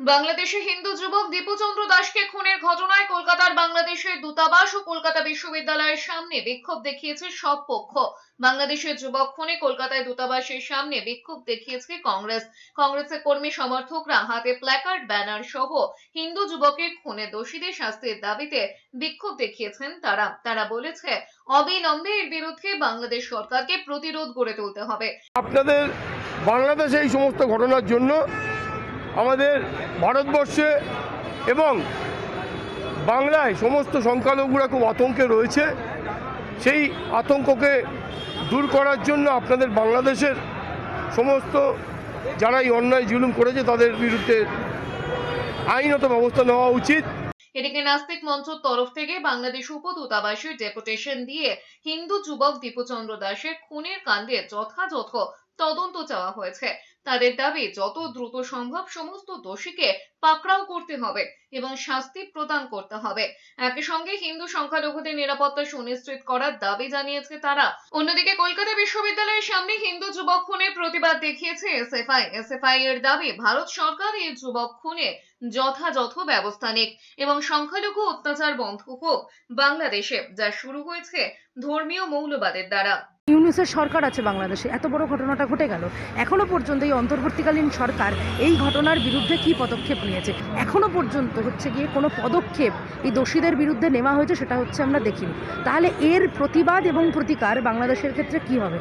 বাংলাদেশে হিন্দু যুবক দীপুচন্দ্র দাসকে খুনের ঘটনায় কলকাতার বাংলাদেশের দূতাবাস ও কলকাতা বিশ্ববিদ্যালয়ের সামনে বিক্ষোভ দেখিয়েছে সব পক্ষ। বাংলাদেশের যুবক খুনে কলকাতায় দূতাবাসের সামনে বিক্ষোভ দেখিয়েছে কংগ্রেস। কংগ্রেসের কর্মী সমর্থকরা হাতে প্ল্যাকার্ড ব্যানার সহ হিন্দু যুবকের খুনে দোষীদের শাস্তির দাবিতে বিক্ষোভ দেখিয়েছেন তারা। তারা বলেছে, অবিলম্বে এর বিরুদ্ধে বাংলাদেশ সরকারকে প্রতিরোধ গড়ে তুলতে হবে। আপনাদের বাংলাদেশে এই সমস্ত ঘটনার জন্য আমাদের ভারতবর্ষে এবং বাংলায় সমস্ত সংখ্যালঘুরা খুব আতঙ্কে রয়েছে। সেই আতঙ্ককে দূর করার জন্য আপনাদের বাংলাদেশের সমস্ত যারা অন্যায় জুলুম করেছে, তাদের বিরুদ্ধে আইনত ব্যবস্থা নেওয়া উচিত। এদিকে নাস্তিক মঞ্চের তরফ থেকে বাংলাদেশ উপদূতাবাসে ডেপুটেশন দিয়ে হিন্দু যুবক দীপুচন্দ্র দাসের খুনের কাণ্ডে যথাযথ তদন্ত চাওয়া হয়েছে। তাদের দাবি, যত দ্রুত সম্ভব সমস্ত দোষীকে পাকড়াও করতে হবে এবং শাস্তি প্রদান করতে হবে। একই সঙ্গে হিন্দু সংখ্যালঘুদের নিরাপত্তা সুনিশ্চিত করার দাবি জানিয়েছে তারা। অন্যদিকে কলকাতা বিশ্ববিদ্যালয়ের সামনে হিন্দু যুবক খুনের প্রতিবাদ দেখিয়েছে এসএফআই। এসএফআই এর দাবি, ভারত সরকার এই যুবক খুনে যথাযথ ব্যবস্থা নিক এবং সংখ্যালঘু অত্যাচার বন্ধ হোক বাংলাদেশে, যা শুরু হয়েছে ধর্মীয় মৌলবাদের দ্বারা। ইউনুসের সরকার আছে বাংলাদেশে, এত বড় ঘটনাটা ঘটে গেল। এখনও পর্যন্ত এই অন্তর্বর্তীকালীন সরকার এই ঘটনার বিরুদ্ধে কি পদক্ষেপ নিয়েছে? এখনও পর্যন্ত হচ্ছে গিয়ে কোনো পদক্ষেপ এই দোষীদের বিরুদ্ধে নেওয়া হয়েছে সেটা হচ্ছে আমরা দেখিনি। তাহলে এর প্রতিবাদ এবং প্রতিকার বাংলাদেশের ক্ষেত্রে কি হবে?